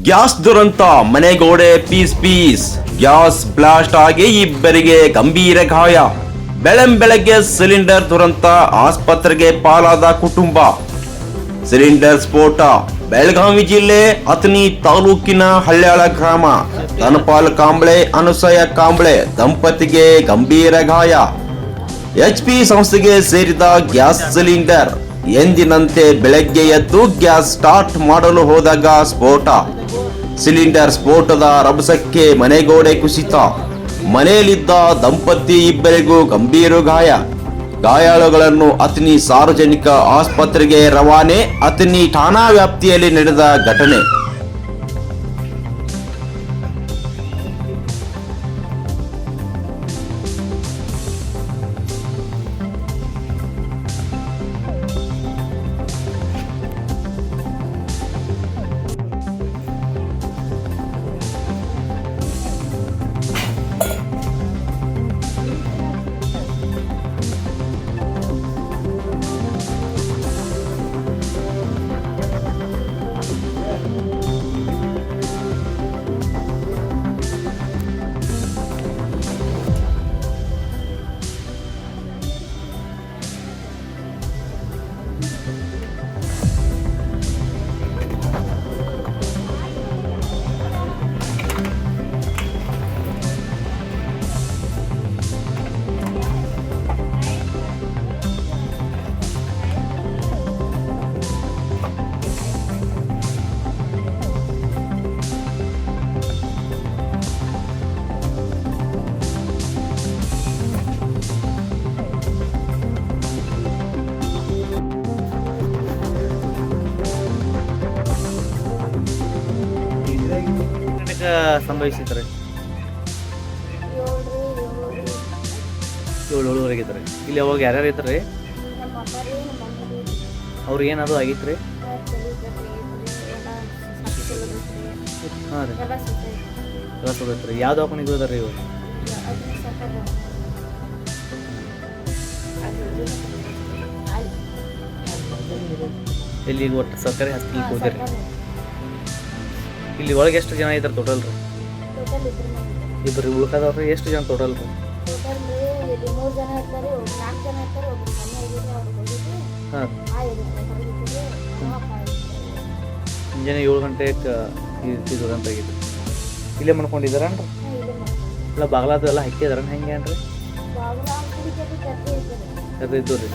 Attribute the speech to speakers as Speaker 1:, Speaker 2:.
Speaker 1: Gas ದುರಂತ ಮನೆಗೋಡೆ piece piece, gas blast ಆಗಿ ಇಬ್ಬರಿಗೆ ಗಂಭೀರ ಗಾಯ. ಬೆಳಂಬೆಳಗ್ಗೆ ಸಿಲಿಂಡರ್ ದುರಂತ, ಆಸ್ಪತ್ರೆಗೆ ಪಾಲಾದ ಕುಟುಂಬ. ಸಿಲಿಂಡರ್ ಸ್ಫೋಟ, ಬೆಳಗಾವಿ ಜಿಲ್ಲೆ ಅಥಣಿ ತಾಲೂಕಿನ ಹಳ್ಯಾಳ ಗ್ರಾಮ. ಧನಪಾಲ್ ಕಾಂಬ್ಳೆ, ಅನುಸಯ ಕಾಂಬ್ಳೆ, ದಂಪತಿಗೆ ಗಂಭೀರ ಗಾಯ. ಎಚ್ ಪಿ ಸಂಸ್ಥೆಗೆ ಸೇರಿದ ಗ್ಯಾಸ್ ಸಿಲಿಂಡರ್. ಎಂದಿನಂತೆ ಬೆಳಗ್ಗೆ ಎದ್ದು ಗ್ಯಾಸ್ ಸ್ಟಾರ್ಟ್ ಮಾಡಲು ಹೋದಾಗ ಸ್ಫೋಟ. ಸಿಲಿಂಡರ್ ಸ್ಫೋಟದ ರಭಸಕ್ಕೆ ಮನೆಗೋಡೆ ಕುಸಿತ. ಮನೆಯಲ್ಲಿದ್ದ ದಂಪತಿ ಇಬ್ಬರಿಗೂ ಗಂಭೀರ ಗಾಯ. ಗಾಯಾಳುಗಳನ್ನು ಅತನಿ ಸಾರ್ವಜನಿಕ ಆಸ್ಪತ್ರೆಗೆ ರವಾನೆ, ಅತನಿ ಠಾಣಾ ವ್ಯಾಪ್ತಿಯಲ್ಲಿ ನಡೆದ ಘಟನೆ.
Speaker 2: ಗಂಟೆಗೆ ಸಂಭವಿಸಿದ್ದಾರೆ. ಏಳು ಏಳುವರೆಗೆ ಇದ್ದಾರೆ. ಇಲ್ಲಿ ಅವಾಗ ಯಾರ್ಯಾರು ಇದ್ದಾರೆ? ಅವ್ರು ಏನದು ಆಗಿತ್ತು ರೀ ಹಾಂ ರೀ. ಎಲ್ಲ ಸೋದೈತೆ ರೀ ಯಾವ ದವಾಖಾನಿಗೆ ಹೋದಾರ ರೀ ಇವಾಗ ಇಲ್ಲಿ ಒಟ್ಟು ಸರ್ಕಾರಿ ಹಾಸ್ಪಿಟ್ಲಿಗೆ ಹೋದಿರಿ ಇಲ್ಲಿ ಒಳಗೆ ಎಷ್ಟು ಜನ ಇದ್ದಾರೆ ಟೋಟಲ್ ರೀ? ಇಬ್ಬರು ಉಳ್ಕದವ್ರಿ ಎಷ್ಟು ಜನ ಟೋಟಲ್ ರೀ? ಹಾಂ. ಮುಂಜಾನೆ ಏಳು ಗಂಟೆಗೆ ಇದು ಅಂತ ಆಗಿತ್ತು. ಇಲ್ಲೇ ಮಾಡ್ಕೊಂಡಿದ್ದಾರನ್ರಿ ಇಲ್ಲ ಬಾಗ್ಲಾದು ಎಲ್ಲ ಹಾಕಿದಾರನ್ ಹೆಂಗೆ
Speaker 3: ಅನ್ರಿ
Speaker 2: ಅದು ಇದ್ದು ರೀ